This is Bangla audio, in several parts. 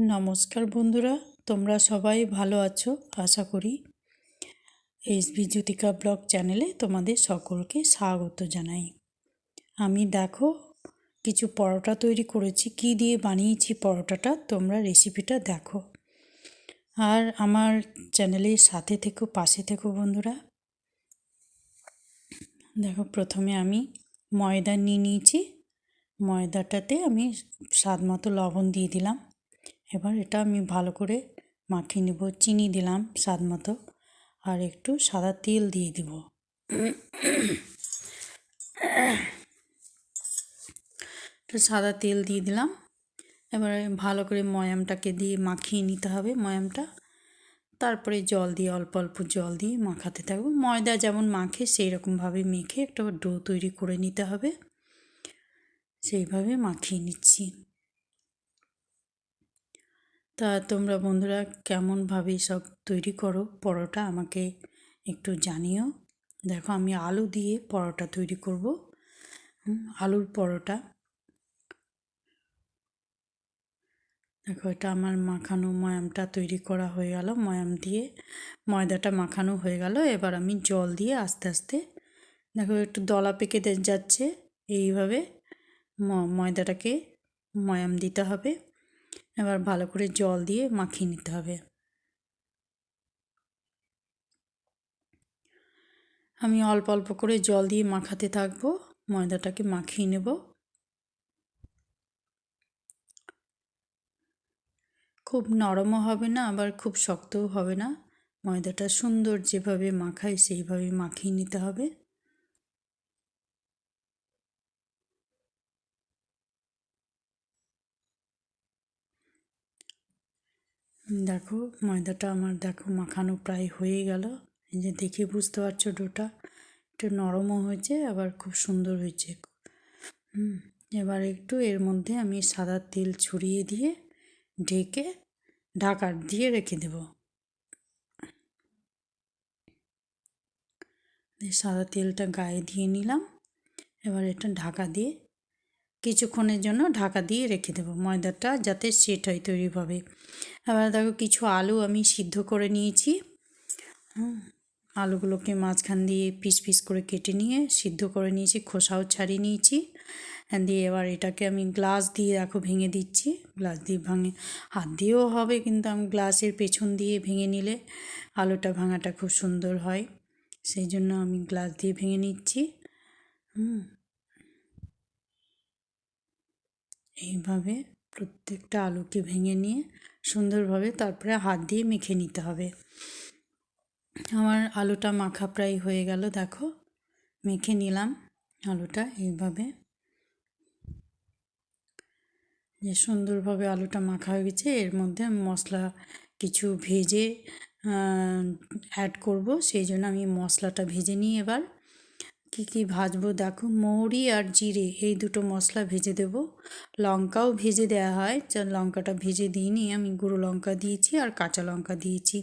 নমস্কার বন্ধুরা, তোমরা সবাই ভালো আছো? আশা করি এসবি জ্যোতিকা ব্লগ চ্যানেলে তোমাদের সকলকে স্বাগত জানাই। আমি দেখো, কিছু পরোটা তৈরি করেছি। কি দিয়ে বানিয়েছি পরোটাটা, তোমরা রেসিপিটা দেখো। আর আমার চ্যানেলের সাথে থেকো, পাশে থেকো বন্ধুরা। দেখো, প্রথমে আমি ময়দা নিয়ে নিয়েছি। ময়দাটাতে আমি স্বাদ মতো লবণ দিয়ে দিলাম। এবার এটা আমি ভালো করে মাখিয়ে নেব। চিনি দিলাম স্বাদ মতো। আর একটু সাদা তেল দিয়ে দিব। একটু সাদা তেল দিয়ে দিলাম। এবারে ভালো করে ময়ামটাকে দিয়ে মাখিয়ে নিতে হবে ময়ামটা। তারপরে জল দিয়ে, অল্প অল্প জল দিয়ে মাখাতে থাকব। ময়দা যেমন মাখে সেই রকমভাবে মেখে একটা ডো তৈরি করে নিতে হবে। সেইভাবে মাখিয়ে নিচ্ছি। তা তোমরা বন্ধুরা কেমনভাবে সব তৈরি করো? পরোটা আমাকে একটু জানিও। দেখো, আমি আলু দিয়ে পরোটা তৈরি করব। আলুর পরোটা। দেখো, এটা আমার মাখানো ময়ামটা তৈরি করা হয়ে গেল। ময়াম দিয়ে ময়দাটা মাখানো হয়ে গেল। এবার আমি জল দিয়ে আস্তে আস্তে, দেখো, একটু দলা পেকে যাচ্ছে। এইভাবে ময়দাটাকে ময়াম দিতে হবে। এবার ভালো করে জল দিয়ে মাখিয়ে নিতে হবে। আমি অল্প অল্প করে জল দিয়ে মাখাতে থাকব, ময়দাটাকে মাখিয়ে নেব। খুব নরমও হবে না, আবার খুব শক্তও হবে না। ময়দাটা সুন্দর যেভাবে মাখায় সেইভাবে মাখিয়ে নিতে হবে। দেখো, ময়দাটা আমার দেখো মাখানো প্রায় হয়ে গেল। এই যে দেখে বুঝতে পারছ ডোটা? একটু নরমও হয়েছে, আবার খুব সুন্দর হয়েছে। এবার একটু এর মধ্যে আমি সাদা তেল ছড়িয়ে দিয়ে ঢেকে ঢাকার দিয়ে রেখে দেব। সাদা তেলটা গায়ে দিয়ে নিলাম। এবার এটা ঢাকা দিয়ে কিছুক্ষণের জন্য ঢাকা দিয়ে রেখে দেবো ময়দাটা যাতে সেট হয় তৈরিভাবে আবার দেখো কিছু আলু আমি সিদ্ধ করে নিয়েছি। আলুগুলোকে মাঝখান দিয়ে পিস পিস করে কেটে নিয়ে সিদ্ধ করে নিয়েছি, খোসাও ছাড়িয়ে নিয়েছি। দিয়ে এবার এটাকে আমি গ্লাস দিয়ে দেখো ভেঙে দিচ্ছি। গ্লাস দিয়ে ভাঙে, হাত দিয়েও হবে কিন্তু আমি গ্লাসের পেছন দিয়ে ভেঙে নিলে আলুটা ভাঙাটা খুব সুন্দর হয়। সেই জন্য আমি গ্লাস দিয়ে ভেঙে নিচ্ছি। হুম এইভাবে প্রত্যেকটা আলুকে ভেঙে নিয়ে সুন্দরভাবে তারপরে হাত দিয়ে মেখে নিতে হবে। আমার আলুটা মাখা প্রায় হয়ে গেল, দেখো। মেখে নিলাম আলুটা এইভাবে। যে সুন্দরভাবে আলুটা মাখা হয়ে গেছে। এর মধ্যে মশলা কিছু ভেজে অ্যাড করব। সেই জন্য আমি মশলাটা ভেজে নিই এবার। কি কি ভাজবো? দেখো, মৌরি আর জিরে, এই দুটো মশলা ভেজে দেব। লঙ্কাও ভেজে দেওয়া হয়। লঙ্কাটা ভেজে দিইনি আমি গুঁড়ো লঙ্কা দিয়েছি আর কাঁচা লঙ্কা দিয়েছি।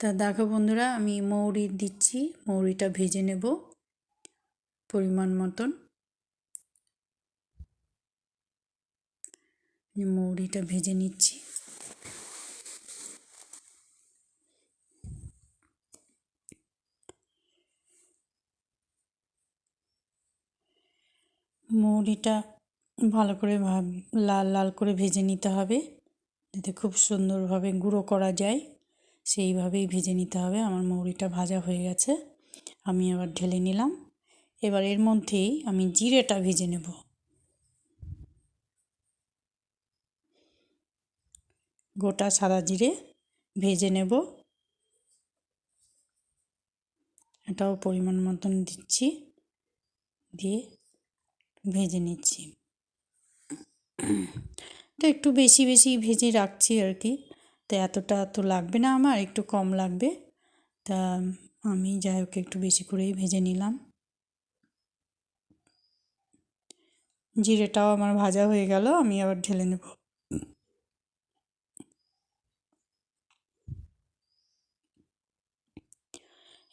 তা দেখো বন্ধুরা, আমি মৌরি দিচ্ছি। মৌরিটা ভেজে নেব পরিমাণ মতন। মৌরিটা ভেজে নিচ্ছি। মৌরিটা ভালো করে লাল লাল করে ভেজে নিতে হবে। যাতে খুব সুন্দরভাবে গুঁড়ো করা যায়, সেইভাবেই ভেজে নিতে হবে। আমার মৌরিটা ভাজা হয়ে গেছে, আমি আবার ঢেলে নিলাম। এবার এর মধ্যেই আমি জিরেটা ভেজে নেব। গোটা সাদা জিরে ভেজে নেব। এটাও পরিমাণ মতন দিচ্ছি, দিয়ে ভেজে নিচ্ছি। তো একটু বেশি বেশি ভেজে রাখছি আর কি তো এতটা তো লাগবে না আমার, একটু কম লাগবে। তা আমি যাই হোক, একটু বেশি করেই ভেজে নিলাম। জিরেটাও আমার ভাজা হয়ে গেল, আমি আবার ঢেলে নেব।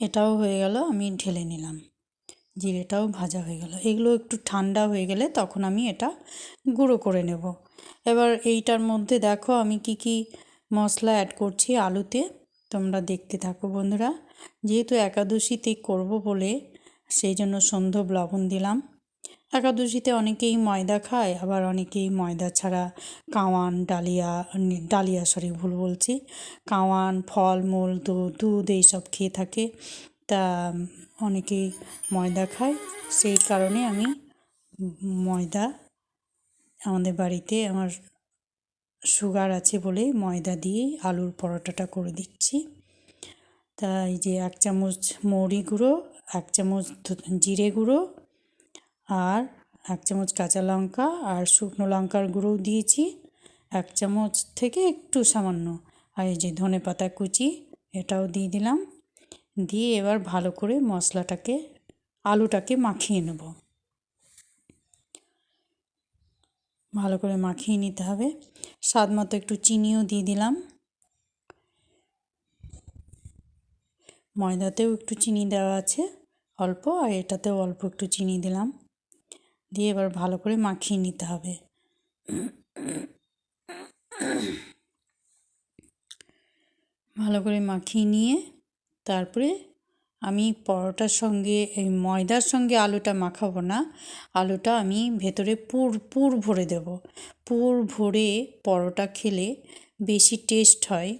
এটাও হয়ে গেল, আমি ঢেলে নিলাম। জিরেটাও ভাজা হয়ে গেল। এগুলো একটু ঠান্ডা হয়ে গেলে তখন আমি এটা গুঁড়ো করে নেব। এবার এইটার মধ্যে দেখো আমি কি কি মশলা অ্যাড করছি আলুতে। তোমরা দেখতে থাকো বন্ধুরা। যেহেতু একাদশীতে করব বলে সেই জন্য সন্ধ্যব লবণ দিলাম। একাদশীতে অনেকেই ময়দা খায়, আবার অনেকেই ময়দা ছাড়া কাওয়ান, ডালিয়া ডালিয়া সরি ভুল বলছি। কাওয়ান, ফলমূল দুধ দুধ এইসব খেয়ে থাকে। তা অনেকেই ময়দা খায়। সেই কারণে আমি ময়দা আমাদের বাড়িতে আমার সুগার আছে বলে ময়দা দিয়েই আলুর পরোটাটা করে দিচ্ছি। তা এই যে এক চামচ মৌরি গুঁড়ো, এক চামচ জিরে গুঁড়ো আর এক চামচ কাঁচা লঙ্কা আর শুকনো লঙ্কার গুঁড়োও দিয়েছি। এক চামচ থেকে একটু সামান্য। আর এই যে ধনে পাতা কুচি, এটাও দিয়ে দিলাম। দিয়ে এবার ভালো করে মশলাটাকে, আলুটাকে মাখিয়ে নেব। ভালো করে মাখিয়ে নিতে হবে। স্বাদ মতো একটু চিনিও দিয়ে দিলাম। ময়দাতেও একটু চিনি দেওয়া আছে, অল্প, আর এটাতেও অল্প একটু চিনি দিলাম। দিয়ে এবার ভালো করে মাখিয়ে নিতে হবে। ভালো করে মাখিয়ে নিয়ে তারপরে আমি পরোটার সঙ্গে, এই ময়দার সঙ্গে আলুটা মাখাবো না। আলুটা আমি ভেতরে পুর পুর ভরে দেব। পুর ভরে পরোটা খেলে বেশি টেস্ট হয়।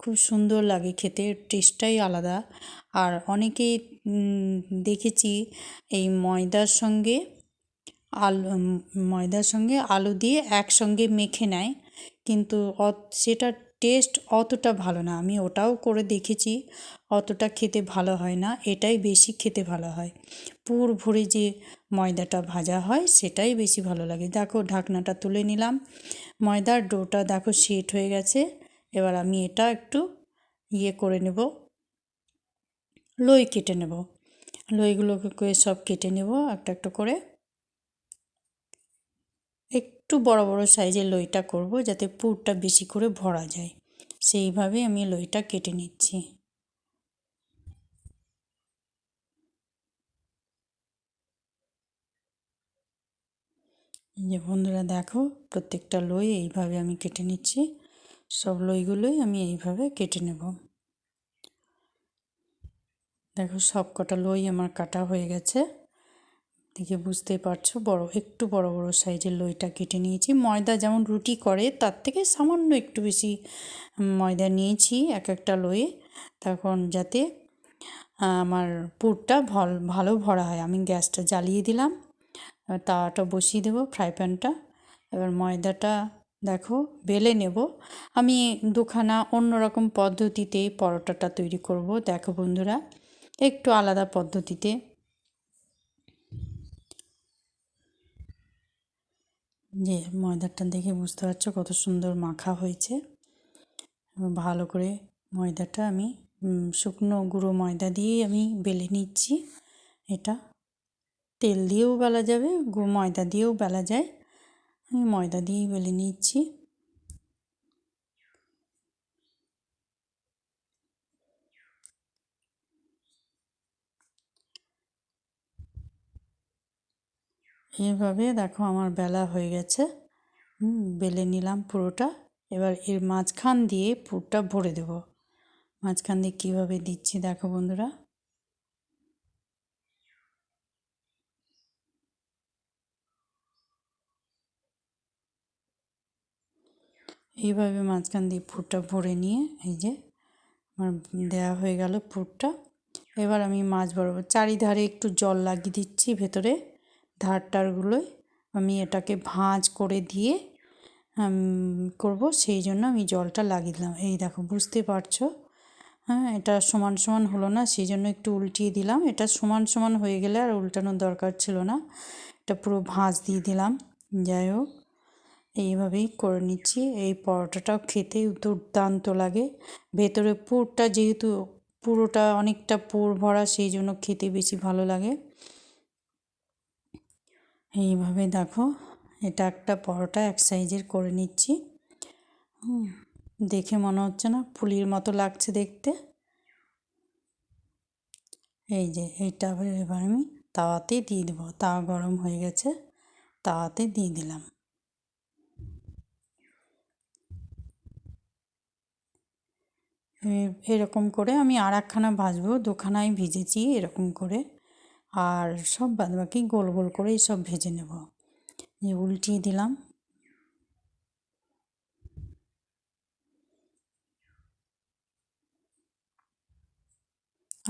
খুব সুন্দর লাগে খেতে টেস্টটাই আলাদা। আর অনেকে দেখেছি এই ময়দার সঙ্গে আলু, ময়দার সঙ্গে আলু দিয়ে একসঙ্গে মেখে নেয়। কিন্তু সেটা টেস্ট অতটা ভালো না। আমি ওটাও করে দেখেছি, অতটা খেতে ভালো হয় না, এটাই বেশি খেতে ভালো হয়। পুর ভরে যে ময়দাটা ভাজা হয়, সেটাই বেশি ভালো লাগে। দেখো, ঢাকনাটা তুলে নিলাম। ময়দার ডোটা দেখো, সেট হয়ে গেছে। এবার আমি এটা একটু ইয়ে করে নেব। লই কেটে নেব। লইগুলোকে সব কেটে নেব একটা একটা করে। একটু বড় বড় সাইজের লইটা করব যাতে পুরটা বেশি করে ভরা যায়। সেইভাবে আমি লইটা কেটে নিচ্ছি। যে বন্ধুরা দেখো, প্রত্যেকটা লই এইভাবে আমি কেটে নিচ্ছি। সব লইগুলোই আমি এইভাবে কেটে নেব। দেখো সব কটা লই আমার কাটা হয়ে গেছে। দেখে বুঝতেই পারছ, বড়, একটু বড় বড় সাইজের লইটা কেটে নিয়েছি। ময়দা যেমন রুটি করে, তার থেকে সামান্য একটু বেশি ময়দা নিয়েছি, এক একটা লইয়ে। তখন যাতে আমার পুরটা ভল, ভালো ভরা হয়। আমি গ্যাসটা জ্বালিয়ে দিলাম তাওয়াটা বসিয়ে দেবো, ফ্রাই প্যানটা। এবার ময়দাটা দেখো, বেলে নেব। আমি দুখানা অন্যরকম পদ্ধতিতে পরোটাটা তৈরি করব। দেখো বন্ধুরা, একটু আলাদা পদ্ধতিতে। যে ময়দাটা দেখে বুঝতে পারছ কত সুন্দর মাখা হয়েছে। ভালো করে ময়দাটা আমি শুকনো গুঁড়ো ময়দা দিয়েই আমি বেলে নিচ্ছি। এটা তেল দিয়েও বেলা যাবে ময়দা দিয়েও বেলা যায়। আমি ময়দা দিয়েই বেলে নিচ্ছি। এইভাবে দেখো আমার বেলা হয়ে গেছে। বেলে নিলাম পুরোটা। এবার এর মাঝখান দিয়ে পুরটা ভরে দেব। মাঝখান দিয়ে কীভাবে দিচ্ছি দেখো বন্ধুরা। এইভাবে মাঝখান দিয়ে পুরটা ভরে নিয়ে এই যে আমার দেওয়া হয়ে গেল পুরটা। এবার আমি মাছ বরাবর চারিধারে একটু জল লাগিয়ে দিচ্ছি ভেতরে। ধারটারগুলোয় আমি এটাকে ভাঁজ করে দিয়ে করব। সেই জন্য আমি জলটা লাগিয়ে দিলাম। এই দেখো, বুঝতে পারছ? হ্যাঁ এটা সমান সমান হলো না, সেই জন্য একটু উল্টিয়ে দিলাম। এটা সমান সমান হয়ে গেলে আর উল্টানোর দরকার ছিল না। এটা পুরো ভাঁজ দিয়ে দিলাম। যাই হোক, এইভাবেই করে নিচ্ছি। এই পরোটাটাও খেতে দুর্দান্ত লাগে। ভেতরে পুরটা যেহেতু পুরোটা অনেকটা পুর ভরা, সেই জন্য খেতে বেশি ভালো লাগে। এইভাবে দেখো, এটা একটা পরোটা এক সাইজের করে নিচ্ছি। দেখে মনে হচ্ছে না, পুলির মতো লাগছে দেখতে। এই যে এইটা এবার আমি তাওয়াতে দিয়ে দেবো। তাওয়া গরম হয়ে গেছে, তাওয়াতে দিয়ে দিলাম। এরকম করে আমি আর একখানা ভাজবো দুখানায় ভিজেছি এরকম করে। আর সব বাদ বাকি গোল গোল করেই সব ভেজে নেব। উল্টিয়ে দিলাম।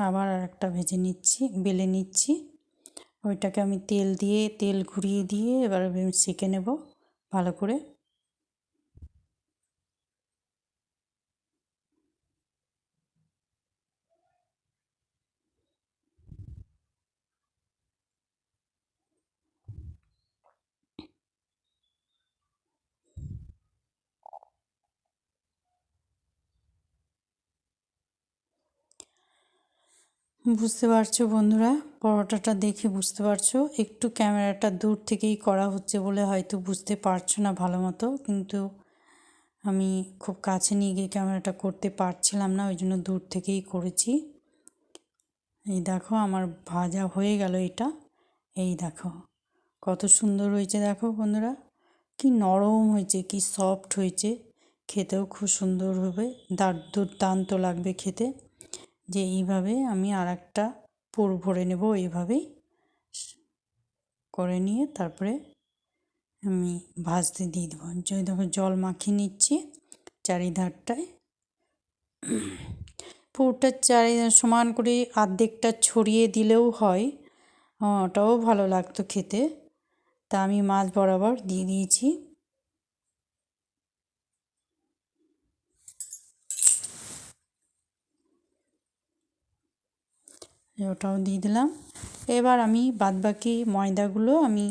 আবার আর একটা ভেজে নিচ্ছি, বেলে নিচ্ছি। ওইটাকে আমি তেল দিয়ে, তেল ঘুরিয়ে দিয়ে এবার সেঁকে নেব ভালো করে। বুঝতে পারছ বন্ধুরা? পরোটাটা দেখে বুঝতে পারছ। একটু ক্যামেরাটা দূর থেকেই করা হচ্ছে বলে হয়তো বুঝতে পারছ না ভালো মতো। কিন্তু আমি খুব কাছে নিয়ে গিয়ে ক্যামেরাটা করতে পারছিলাম না, ওই জন্য দূর থেকেই করেছি। এই দেখো, আমার ভাজা হয়ে গেল এটা। এই দেখো, কত সুন্দর হয়েছে দেখো বন্ধুরা। কি নরম হয়েছে, কি সফট হয়েছে। খেতেও খুব সুন্দর হবে। দার দুর্দান্ত লাগবে খেতে। যে এইভাবে আমি আর একটা পুর ভরে নেব, এইভাবেই করে নিয়ে তারপরে আমি ভাজতে দিয়ে দেবো। যদি দেখো জল মাখিয়ে নিচ্ছি চারিধারটায়। পুরটা চারি, সমান করে আর্ধেকটা ছড়িয়ে দিলেও হয়। ওটাও ভালো লাগতো খেতে। তা আমি মাছ বরাবর দিয়ে দিয়েছি। ওটাও দিয়ে দিলাম। এবার আমি বাদবাকি ময়দাগুলো আমি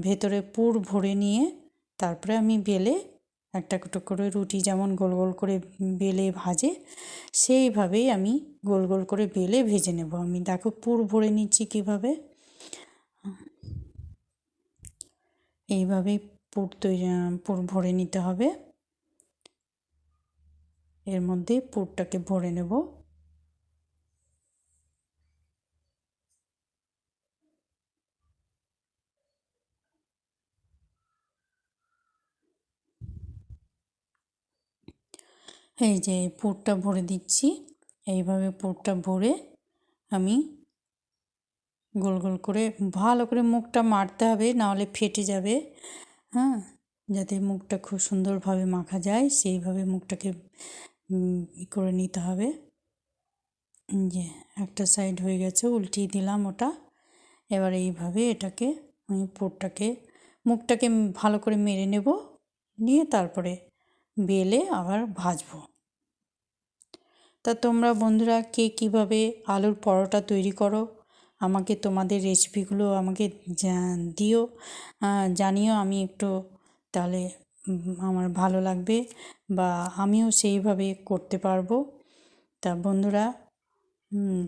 ভেতরে পুর ভরে নিয়ে তারপরে আমি বেলে একটা একটা করে রুটি যেমন গোল গোল করে বেলে ভাজে, সেইভাবেই আমি গোল গোল করে বেলে ভেজে নেব। আমি দেখো পুর ভরে নিচ্ছি কীভাবে। এইভাবেই পুর তৈরি, পুর ভরে নিতে হবে। এর মধ্যে পুরটাকে ভরে নেব। এই যে পুরটা ভরে দিচ্ছি। এইভাবে পুরটা ভরে আমি গোল গোল করে, ভালো করে মুখটা মারতে হবে, নাহলে ফেটে যাবে। হ্যাঁ যাতে মুখটা খুব সুন্দরভাবে মাখা যায়, সেইভাবে মুখটাকে করে নিতে হবে। যে একটা সাইড হয়ে গেছে, উল্টিয়ে দিলাম ওটা। এবার এইভাবে এটাকে, আমি পুরটাকে, মুখটাকে ভালো করে মেরে নেব। নিয়ে তারপরে বেলে আবার ভাজবো। তা তোমরা বন্ধুরা কে কীভাবে আলুর পরোটা তৈরি করো? আমাকে তোমাদের রেসিপিগুলো আমাকে দিও। জানিও, আমি একটু তাহলে আমার ভালো লাগবে বা আমিও সেইভাবে করতে পারব। তা বন্ধুরা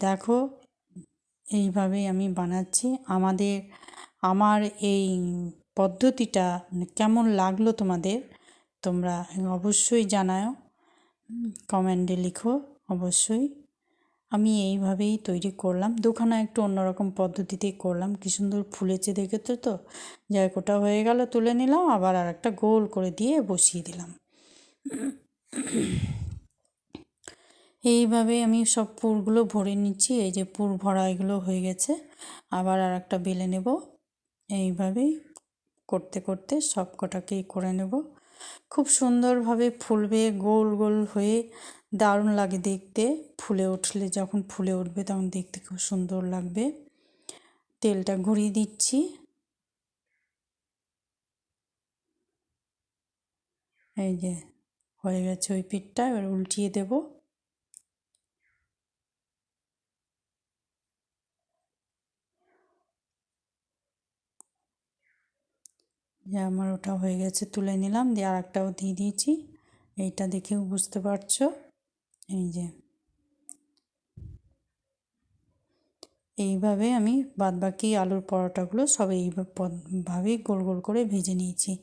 দেখো, এইভাবে আমি বানাচ্ছি। আমাদের, আমার এই পদ্ধতিটা কেমন লাগল তোমাদের? তোমরা অবশ্যই জানাও কমেন্টে লিখো, অবশ্যই। আমি এইভাবেই তৈরি করলাম। দুখানা একটু অন্যরকম পদ্ধতিতেই করলাম। কী সুন্দর ফুলেছে দেখে তো? যাই কোটা হয়ে গেল, তুলে নিলাম, আবার আর একটা গোল করে দিয়ে বসিয়ে দিলাম। এইভাবে আমি সব পুরগুলো ভরে নিচ্ছি। এই যে পুর ভরা এগুলো হয়ে গেছে। আবার আর একটা বেলে নেব। এইভাবেই করতে করতে সব কটাকেই করে নেব। খুব সুন্দরভাবে ফুলবে, গোল গোল হয়ে দারুণ লাগে দেখতে। ফুলে উঠলে যখন ফুলে উঠবে তখন দেখতে খুব সুন্দর লাগবে। তেলটা ঘুরিয়ে দিচ্ছি। এই যে, হয়ে গেছে ওই পিঠটা, এবার উল্টিয়ে দেব। যে আমার ওটা হয়ে গেছে, তুলে নিলাম, দিয়ে আর একটাও দিয়ে দিয়েছি। এইটা দেখেও বুঝতে পারছ? এই যে। এইভাবে আমি বাদবাকি আলুর পরোটাগুলো সব এইভাবেই গোল গোল করে ভেজে নিয়েছি।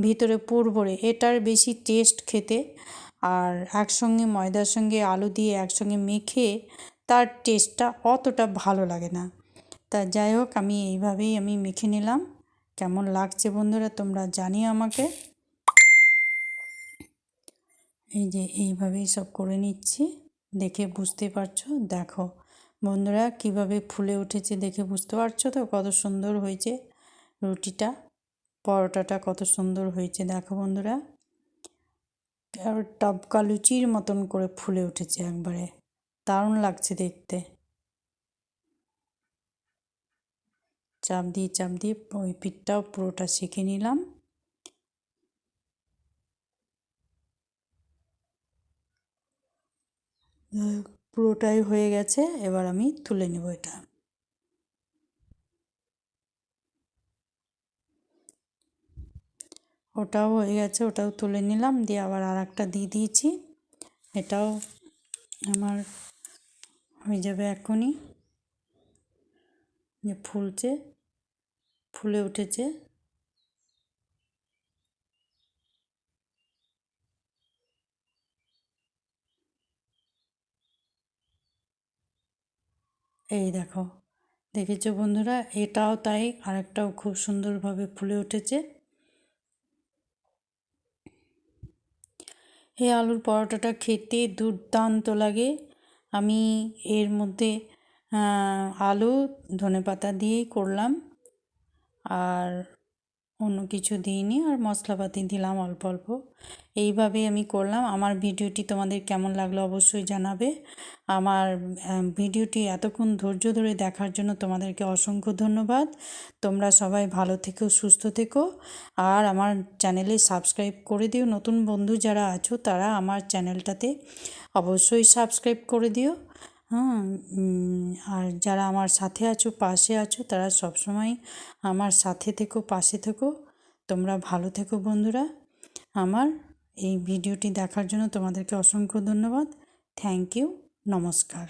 ভিতরে পুর ভরে, এটার বেশি টেস্ট খেতে আর একসঙ্গে ময়দার সঙ্গে আলু দিয়ে একসঙ্গে মেখে তার টেস্টটা অতটা ভালো লাগে না। তা যাই হোক, আমি এইভাবেই আমি মেখে নিলাম। কেমন লাগছে বন্ধুরা তোমরা জানিও আমাকে। এই যে এইভাবেই সব করে নিচ্ছি, দেখে বুঝতে পারছ? দেখো, বন্ধুরা কীভাবে ফুলে উঠেছে দেখে বুঝতে পারছ তো কত সুন্দর হয়েছে রুটিটা? পরোটাটা কত সুন্দর হয়েছে, দেখো বন্ধুরা। আর টপকা লুচির মতন করে ফুলে উঠেছে একবারে, দারুণ লাগছে দেখতে। চাপ দিয়ে চাপ দিয়ে ওই পিঠটাও পুরোটা শিখে নিলাম। পুরোটাই হয়ে গেছে, এবার আমি তুলে নেব এটা। ওটাও হয়ে গেছে, ওটাও তুলে নিলাম, দিয়ে আবার আর একটা দিয়ে দিয়েছি। এটাও আমার হয়ে যাবে এখনই। যে ফুলছে ফুলে উঠেছে। এই দেখো, দেখেছ বন্ধুরা? এটাও তাই, আরেকটাও খুব সুন্দরভাবে ফুলে উঠেছে। এই আলুর পরোটাটা খেতে দুর্দান্ত লাগে। আমি এর মধ্যে আলু ধনে পাতা দিয়েই করলাম। আর অন্য কিছু দিইনি আর মশলাপাতি দিলাম অল্প অল্প। এইভাবেই আমি করলাম। আমার ভিডিওটি তোমাদের কেমন লাগল অবশ্যই জানাবে। আমার ভিডিওটি এতক্ষণ ধৈর্য ধরে দেখার জন্য তোমাদেরকে অসংখ্য ধন্যবাদ। তোমরা সবাই ভালো থেকো, সুস্থ থেকো। আর আমার চ্যানেলে সাবস্ক্রাইব করে দিও। নতুন বন্ধু যারা আছো, তারা আমার চ্যানেলটাতে অবশ্যই সাবস্ক্রাইব করে দিও। হ্যাঁ আর যারা আমার সাথে আছো, পাশে আছো, তারা সবসময় আমার সাথে থেকো, পাশে থেকো। তোমরা ভালো থেকো বন্ধুরা। আমার এই ভিডিওটি দেখার জন্য তোমাদেরকে অসংখ্য ধন্যবাদ। থ্যাংক ইউ, নমস্কার।